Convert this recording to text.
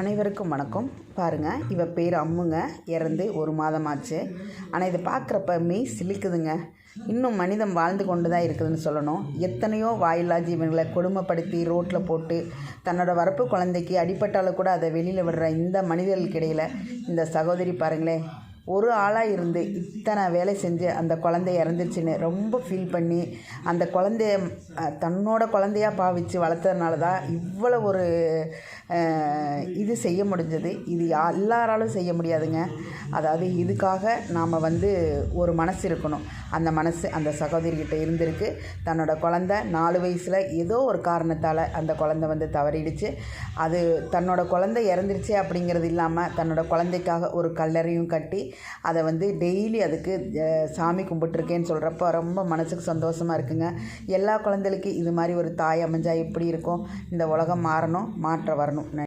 அனைவருக்கும் வணக்கம். பாருங்கள் இவ பேர் அம்முங்க. இறந்து ஒரு மாதமாச்சு. ஆனால் இதை பார்க்குறப்ப மெய் சிலிக்குதுங்க. இன்னும் மனிதம் வாழ்ந்து கொண்டு தான் இருக்குதுன்னு சொல்லணும். எத்தனையோ வாயில்லா ஜீவன்களை கொடுமைப்படுத்தி ரோட்டில் போட்டு தன்னோட வரப்பு குழந்தைக்கு அடிப்பட்டாலும் கூட அதை வெளியில் விடுற இந்த மனிதர்களுக்கு இடையில் இந்த சகோதரி பாருங்களேன் ஒரு ஆளாக இருந்து இத்தனை வேலை செஞ்சு அந்த குழந்தை இறந்துச்சுன்னு ரொம்ப ஃபீல் பண்ணி அந்த குழந்தைய தன்னோட குழந்தையா பாவிச்சு வளர்த்ததுனால தான் இவ்வளோ ஒரு இது செய்ய முடிஞ்சது. இது எல்லாராலும் செய்ய முடியாதுங்க. அதாவது இதுக்காக நாம் வந்து ஒரு மனசு இருக்கணும். அந்த மனசு அந்த சகோதரிகிட்ட இருந்திருக்கு. தன்னோட குழந்த நாலு வயசில் ஏதோ ஒரு காரணத்தால் அந்த குழந்தை வந்து தவறிடுச்சு. அது தன்னோட குழந்தை இறந்துருச்சு அப்படிங்கிறது இல்லாமல் தன்னோட குழந்தைக்காக ஒரு கல்லறையும் கட்டி அதை வந்து டெய்லி அதுக்கு சாமி கும்பிட்டுருக்கேன்னு சொல்கிறப்ப ரொம்ப மனசுக்கு சந்தோஷமாக இருக்குங்க. எல்லா குழந்தைகளுக்கும் இது மாதிரி ஒரு தாய் அமைஞ்சா எப்படி இருக்கும்? இந்த உலகம் மாறணும் மாற்ற வரணும். பண்ணணும்